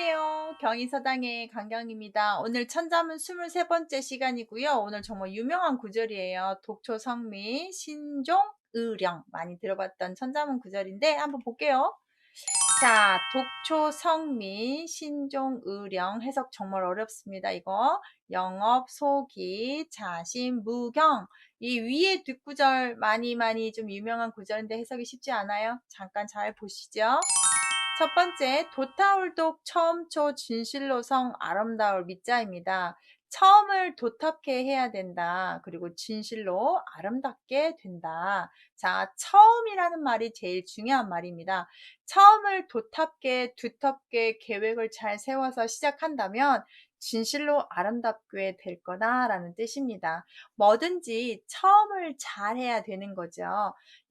안녕하세요. 경희서당의 강경입니다. 오늘 천자문 23번째 시간이고요. 오늘 정말 유명한 구절이에요. 독초성미, 신종, 의령. 많이 들어봤던 천자문 구절인데 한번 볼게요. 자, 독초성미, 신종, 의령. 해석 정말 어렵습니다. 이거. 영업, 소기, 자신, 무경. 이 위에 뒷구절 많이 많이 좀 유명한 구절인데 해석이 쉽지 않아요. 잠깐 잘 보시죠. 첫 번째, 도타울독 처음초 진실로성 아름다울 밑자입니다. 처음을 도탑게 해야 된다. 그리고 진실로 아름답게 된다. 자, 처음이라는 말이 제일 중요한 말입니다. 처음을 도탑게, 두텁게 계획을 잘 세워서 시작한다면 진실로 아름답게 될 거다라는 뜻입니다. 뭐든지 처음을 잘 해야 되는 거죠.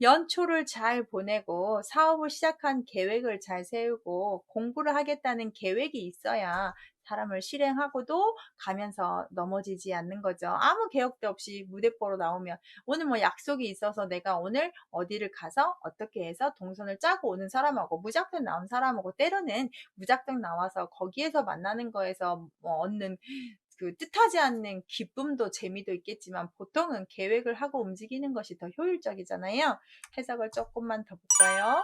연초를 잘 보내고 사업을 시작한 계획을 잘 세우고 공부를 하겠다는 계획이 있어야 사람을 실행하고도 가면서 넘어지지 않는 거죠. 아무 계획도 없이 무대뽀로 나오면 오늘 뭐 약속이 있어서 내가 오늘 어디를 가서 어떻게 해서 동선을 짜고 오는 사람하고 무작정 나온 사람하고 때로는 무작정 나와서 거기에서 만나는 거에서 뭐 얻는 그 뜻하지 않는 기쁨도 재미도 있겠지만 보통은 계획을 하고 움직이는 것이 더 효율적이잖아요. 해석을 조금만 더 볼까요?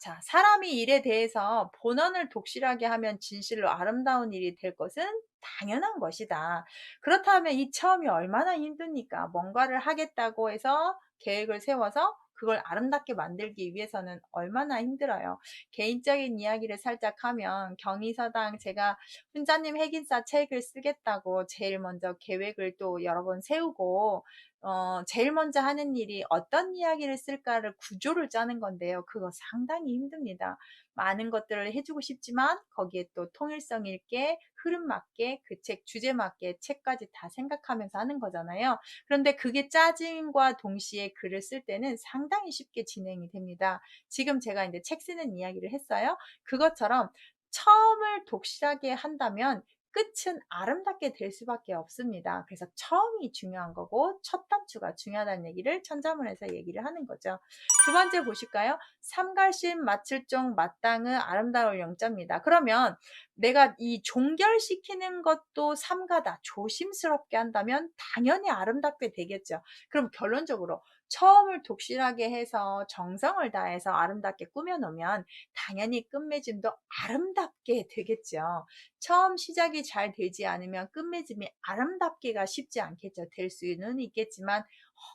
자, 사람이 일에 대해서 본원을 독실하게 하면 진실로 아름다운 일이 될 것은 당연한 것이다. 그렇다면 이 처음이 얼마나 힘듭니까? 뭔가를 하겠다고 해서 계획을 세워서 그걸 아름답게 만들기 위해서는 얼마나 힘들어요. 개인적인 이야기를 살짝 하면 경의서당 제가 훈자님 핵인사 책을 쓰겠다고 제일 먼저 계획을 또 여러 번 세우고 어, 제일 먼저 하는 일이 어떤 이야기를 쓸까를 구조를 짜는 건데요. 그거 상당히 힘듭니다. 많은 것들을 해주고 싶지만 거기에 또 통일성 있게 흐름 맞게 그 책 주제 맞게 책까지 다 생각하면서 하는 거잖아요. 그런데 그게 짜짐과 동시에 글을 쓸 때는 상당히 쉽게 진행이 됩니다. 지금 제가 이제 책 쓰는 이야기를 했어요. 그것처럼 처음을 독실하게 한다면 끝은 아름답게 될 수밖에 없습니다. 그래서 처음이 중요한 거고 첫 단추가 중요하다는 얘기를 천자문에서 얘기를 하는 거죠. 두 번째 보실까요? 삼갈신 마칠종 마땅의 아름다울 영자입니다. 그러면 내가 이 종결시키는 것도 삼가다 조심스럽게 한다면 당연히 아름답게 되겠죠. 그럼 결론적으로 처음을 독실하게 해서 정성을 다해서 아름답게 꾸며놓으면 당연히 끝맺음도 아름답게 되겠죠. 처음 시작이 잘 되지 않으면 끝맺음이 아름답기가 쉽지 않겠죠. 될 수는 있겠지만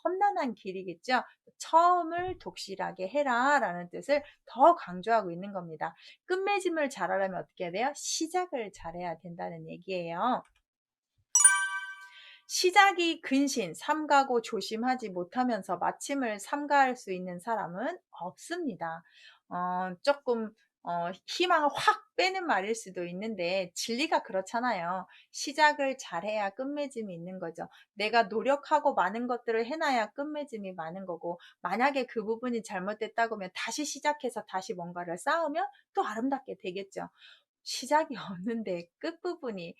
험난한 길이겠죠. 처음을 독실하게 해라 라는 뜻을 더 강조하고 있는 겁니다. 끝맺음을 잘하려면 어떻게 해야 돼요? 시작을 잘해야 된다는 얘기예요. 시작이 근신, 삼가고 조심하지 못하면서 마침을 삼가할 수 있는 사람은 없습니다. 어, 조금 어, 희망을 확 빼는 말일 수도 있는데 진리가 그렇잖아요. 시작을 잘해야 끝맺음이 있는 거죠. 내가 노력하고 많은 것들을 해놔야 끝맺음이 많은 거고 만약에 그 부분이 잘못됐다고 하면 다시 시작해서 다시 뭔가를 쌓으면 또 아름답게 되겠죠. 시작이 없는데 끝부분이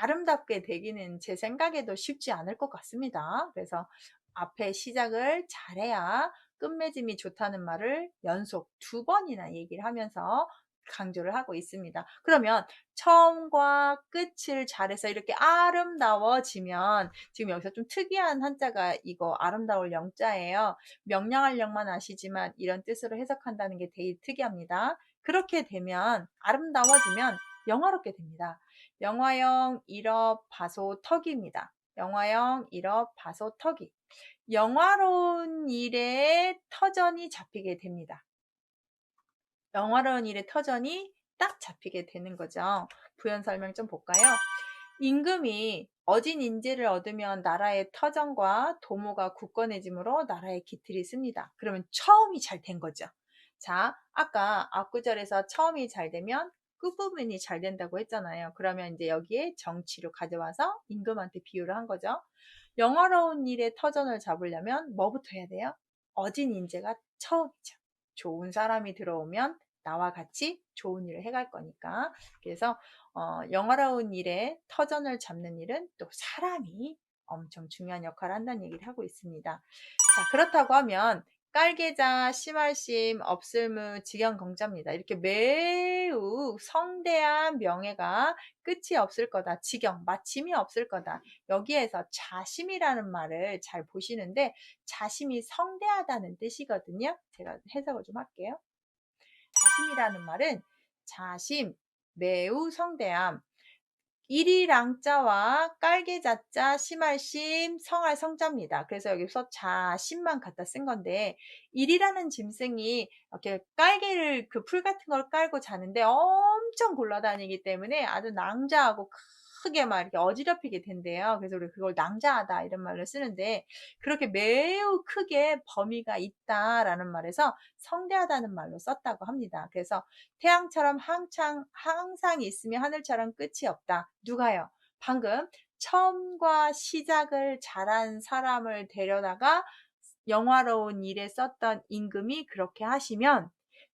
아름답게 되기는 제 생각에도 쉽지 않을 것 같습니다. 그래서 앞에 시작을 잘해야 끝맺음이 좋다는 말을 연속 두 번이나 얘기를 하면서 강조를 하고 있습니다. 그러면 처음과 끝을 잘해서 이렇게 아름다워지면 지금 여기서 좀 특이한 한자가 이거 아름다울 영자예요. 명량할 영만 아시지만 이런 뜻으로 해석한다는 게 되게 특이합니다. 그렇게 되면 아름다워지면 영화롭게 됩니다. 영화형 1업 바소 턱입니다. 영화형 1업 바소 턱이. 영화로운 일에 터전이 잡히게 됩니다. 영화로운 일에 터전이 딱 잡히게 되는 거죠. 부연 설명 좀 볼까요? 임금이 어진 인재를 얻으면 나라의 터전과 도모가 굳건해지므로 나라의 기틀이 씁니다. 그러면 처음이 잘 된 거죠. 자, 아까 앞구절에서 처음이 잘 되면 끝부분이 잘 된다고 했잖아요. 그러면 이제 여기에 정치로 가져와서 임금한테 비유를 한 거죠. 영화로운 일에 터전을 잡으려면 뭐부터 해야 돼요? 어진 인재가 처음이죠. 좋은 사람이 들어오면 나와 같이 좋은 일을 해갈 거니까. 그래서 어, 영화로운 일에 터전을 잡는 일은 또 사람이 엄청 중요한 역할을 한다는 얘기를 하고 있습니다. 자, 그렇다고 하면 깔계자, 심할심, 없을무, 직영경자입니다. 이렇게 매우 성대한 명예가 끝이 없을 거다. 직영, 마침이 없을 거다. 여기에서 자심이라는 말을 잘 보시는데 자심이 성대하다는 뜻이거든요. 제가 해석을 좀 할게요. 자심이라는 말은 자심, 매우 성대함, 일이랑자와 깔개자자, 심할심, 성할 성자입니다. 그래서 여기서 자심만 갖다 쓴 건데 일이라는 짐승이 이렇게 깔개를 그 풀 같은 걸 깔고 자는데 엄청 굴러다니기 때문에 아주 낭자하고 크게 막 이렇게 어지럽히게 된대요. 그래서 우리 그걸 낭자하다 이런 말을 쓰는데 그렇게 매우 크게 범위가 있다라는 말에서 성대하다는 말로 썼다고 합니다. 그래서 태양처럼 항상 항상 있으며 하늘처럼 끝이 없다. 누가요? 방금 처음과 시작을 잘한 사람을 데려다가 영화로운 일에 썼던 임금이 그렇게 하시면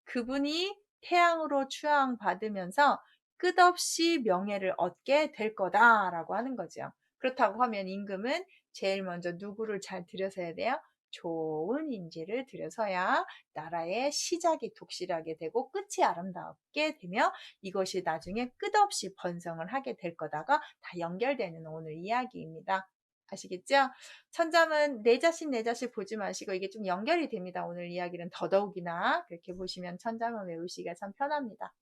그분이 태양으로 추앙받으면서 끝없이 명예를 얻게 될 거다라고 하는 거죠. 그렇다고 하면 임금은 제일 먼저 누구를 잘 들여서야 돼요? 좋은 인지를 들여서야 나라의 시작이 독실하게 되고 끝이 아름답게 되며 이것이 나중에 끝없이 번성을 하게 될 거다가 다 연결되는 오늘 이야기입니다. 아시겠죠? 천잠은 내 자신 내 자신 보지 마시고 이게 좀 연결이 됩니다. 오늘 이야기는 더더욱이나 그렇게 보시면 천잠은 외우시기가 참 편합니다.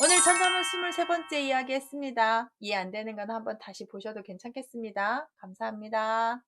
오늘 천잠은 23번째 이야기 했습니다. 이해 안 되는 건 한번 다시 보셔도 괜찮겠습니다. 감사합니다.